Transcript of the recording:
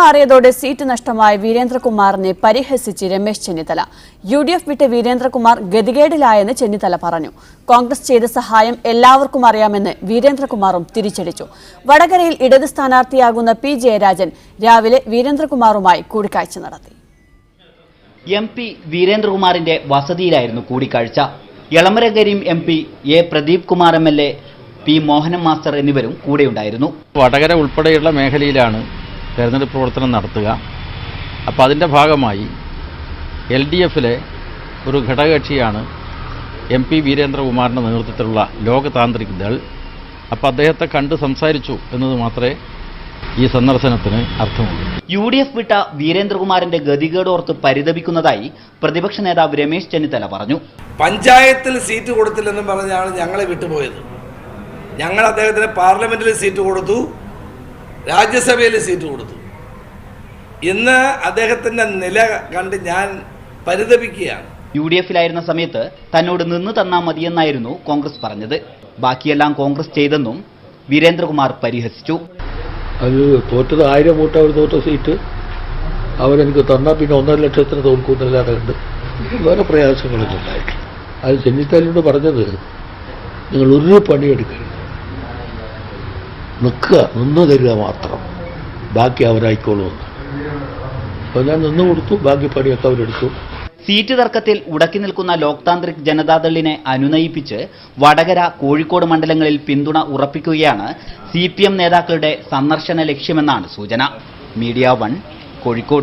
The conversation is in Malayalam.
മാറിയതോടെ സീറ്റ് നഷ്ടമായ വീരേന്ദ്രകുമാറിനെ പരിഹസിച്ച് Ramesh Chennithala. U D F വിട്ട് വീരേന്ദ്രകുമാർ ഗതികേടിലായെന്ന് ചെന്നിത്തല പറഞ്ഞു. കോൺഗ്രസ് ചെയ്ത സഹായം എല്ലാവർക്കും അറിയാമെന്ന് വീരേന്ദ്രകുമാറും തിരിച്ചടിച്ചു. വടകരയിൽ ഇടത് സ്ഥാനാർത്ഥിയാകുന്ന പി ജയരാജൻ രാവിലെ വീരേന്ദ്രകുമാറുമായി കൂടിക്കാഴ്ച നടത്തി. എം പി വീരേന്ദ്രകുമാറിന്റെ വസതിയിലായിരുന്നു കൂടിക്കാഴ്ച. Elamaram Kareem M P A Pradeep Kumar M L A P Mohanan master എന്നിവരും കൂടെയുണ്ടായിരുന്നു. വടകര ഉൾപ്പെടെയുള്ള മേഖലയിലാണ് തെരഞ്ഞെടുപ്പ് പ്രവർത്തനം നടത്തുക. അപ്പോൾ അതിന്റെ ഭാഗമായി എൽ ഡി എഫിലെ ഒരു ഘടകകക്ഷിയാണ് എം പി വീരേന്ദ്രകുമാറിന്റെ നേതൃത്വത്തിലുള്ള ലോകതാന്ത്രിക് ദൾ. അപ്പോൾ അദ്ദേഹത്തെ കണ്ട് സംസാരിച്ചു എന്നത് മാത്രമേ ഈ സന്ദർശനത്തിന് അർത്ഥമുള്ളൂ. യു ഡി എഫ് വിട്ട വീരേന്ദ്രകുമാറിന്റെ ഗതികേടോർത്ത് പരിതപിക്കുന്നതായി പ്രതിപക്ഷ നേതാവ് രമേശ് ചെന്നിത്തല പറഞ്ഞു. പഞ്ചായത്തിൽ സീറ്റ് കൊടുത്തില്ലെന്നും പറഞ്ഞാണ് ഞങ്ങളെ വിട്ടുപോയത്. ഞങ്ങൾ അദ്ദേഹത്തിന് പാർലമെന്റിൽ സീറ്റ് കൊടുത്തു. രാജ്യസഭയിൽ സീറ്റ് കൊടുത്തു. ഇന്ന് അദ്ദേഹത്തിന്റെ നില കണ്ട് ഞാൻ പരിതപിക്കുകയാണ്. യു ഡി എഫിലായിരുന്ന സമയത്ത് തന്നോട് നിന്ന് തന്നാ മതിയെന്നായിരുന്നു കോൺഗ്രസ് പറഞ്ഞത്. ബാക്കിയെല്ലാം കോൺഗ്രസ് ചെയ്തെന്നും വീരേന്ദ്രകുമാർ പരിഹസിച്ചു. അത് തോറ്റത് ആയിരം വോട്ട് അവർ തോറ്റ സീറ്റ്. അവരെനിക്ക് തന്നാൽ പിന്നെ ഒന്നര ലക്ഷത്തിന് തോൽക്കുന്നില്ലാതെ ഉണ്ട് വേറെ പ്രയാസങ്ങളൊന്നും ഉണ്ടായിട്ടില്ല. അത് ചെന്നിത്തലിനോട് പറഞ്ഞത് നിങ്ങൾ ഒരു പണിയെടുക്കരുത്. നിൽക്കുക നിന്ന് തരിക മാത്രം. ബാക്കി അവരായിക്കോളൂ അപ്പോൾ ഞാൻ നിന്ന് കൊടുത്തു ബാക്കി പണിയൊക്കെ അവരെടുത്തു. സീറ്റ് തർക്കത്തിൽ ഉടക്കി നിൽക്കുന്ന ലോക്താന്ത്രിക് ജനതാദളിനെ അനുനയിപ്പിച്ച് വടകര കോഴിക്കോട് മണ്ഡലങ്ങളിൽ പിന്തുണ ഉറപ്പിക്കുകയാണ് സി നേതാക്കളുടെ സന്ദർശന ലക്ഷ്യമെന്നാണ് സൂചന. Media one Kozhikode.